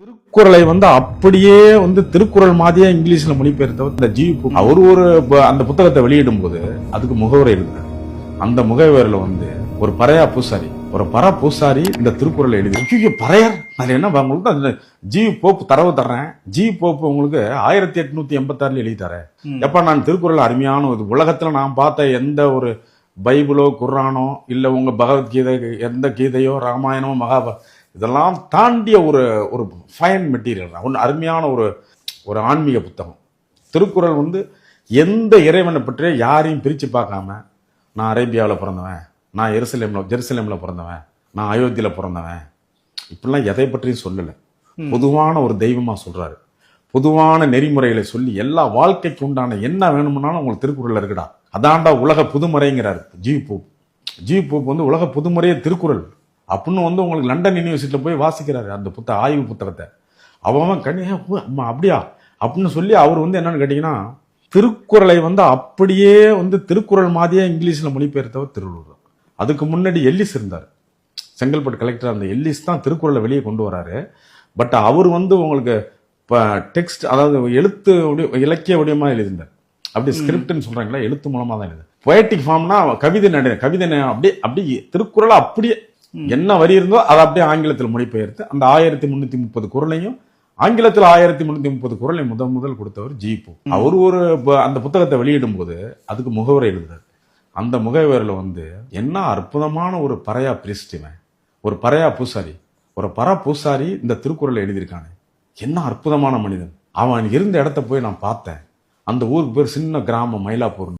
திருக்குறளை வந்து அப்படியே வந்து திருக்குறள் மாதிரியே இங்கிலீஷ்ல மொழிபெயர்த்தவர் இந்த ஜி அவர் ஒரு அந்த புத்தகத்தை வெளியிடும் போது அதுக்கு முகவரி எழுதினார் அந்த முகவரியில வந்து ஒரு பறையா பூசாரி ஒரு பர பூசாரி இந்த திருக்குறளை எழுதி பறையர்? அது என்ன உங்களுக்கு அந்த ஜி போப்பு தரவு தர்றேன். ஜி போப்பு உங்களுக்கு ஆயிரத்தி எட்நூத்தி எண்பத்தாறுல எழுதி தரேன் எப்ப நான் திருக்குறள் அருமையான ஒரு உலகத்துல நான் பார்த்த எந்த ஒரு பைபிளோ குர்ஆனோ இல்ல உங்க பகவத்கீதை எந்த கீதையோ ராமாயணமோ மகாபா இதெல்லாம் தாண்டிய ஒரு ஒரு ஃபைன் மெட்டீரியல் ஒன்று அருமையான ஒரு ஒரு ஆன்மீக புத்தகம். திருக்குறள் வந்து எந்த இறைவனை பற்றிய யாரையும் பிரித்து பார்க்காம நான் அரேபியாவில் பிறந்தவன் நான் எருசலேமில் ஜெருசலேமில் பிறந்தவன் நான் அயோத்தியில் பிறந்தவன். இப்படிலாம் எதை பற்றியும் சொல்லலை. பொதுவான ஒரு தெய்வமாக சொல்றாரு. பொதுவான நெறிமுறைகளை சொல்லி எல்லா வாழ்க்கைக்கு உண்டான என்ன வேணும்னாலும் உங்களுக்கு திருக்குறள் இருக்குடா. அதான்டா உலக புதுமுறைங்கிறாரு ஜி போப் ஜி போப் வந்து உலக புதுமுறையே திருக்குறள். அப்படின்னு வந்து உங்களுக்கு லண்டன் யூனிவர்சிட்டியில் போய் வாசிக்கிறாரு அந்த புத்த ஆய்வு புத்தகத்தை. அவன் கண்ணியா அம்மா அப்படியா? அப்படின்னு சொல்லி அவர் வந்து என்னன்னு கேட்டிங்கன்னா திருக்குறளை வந்து அப்படியே வந்து திருக்குறள் மாதிரியே இங்கிலீஷில் மொழிபெயர்த்தவர் திருவள்ளுவர். தான். அதுக்கு முன்னாடி எல்லிஸ் இருந்தார். செங்கல்பட்டு கலெக்டர் அந்த எல்லிஸ் தான் திருக்குறளை வெளியே கொண்டு வராரு. பட் அவர் வந்து உங்களுக்கு இப்போ டெக்ஸ்ட் அதாவது எழுத்து இலக்கிய வடிவமா எழுதினார் அப்படி ஸ்கிரிப்ட்னு சொல்றாங்களா எழுத்து மூலமா தான் எழுது பொயட்டிக் ஃபார்ம்னா கவிதை நடு கவிதை அப்படியே அப்படியே திருக்குறளை அப்படியே என்ன வரி இருந்தோ அதை அப்படியே ஆங்கிலத்தில் மொழிபெயர்த்து அந்த ஆயிரத்தி முன்னூத்தி முப்பது குரலையும் ஆங்கிலத்தில் ஆயிரத்தி முன்னூத்தி முப்பது குரலை முதல் முதல் கொடுத்தவர் ஜீபு அவர் ஒரு அந்த புத்தகத்தை வெளியிடும் போது அதுக்கு முகவரி எழுதுறாரு. அந்த முகவரியில் வந்து என்ன அற்புதமான ஒரு பறையா இவன். ஒரு பறையா பூசாரி. ஒரு பர பூசாரி இந்த திருக்குறளை எழுதியிருக்கானே. என்ன அற்புதமான மனிதன். அவன் இருந்த இடத்த போய் நான் பார்த்தேன். அந்த ஊருக்கு பேர் சின்ன கிராமம் மயிலாப்பூர்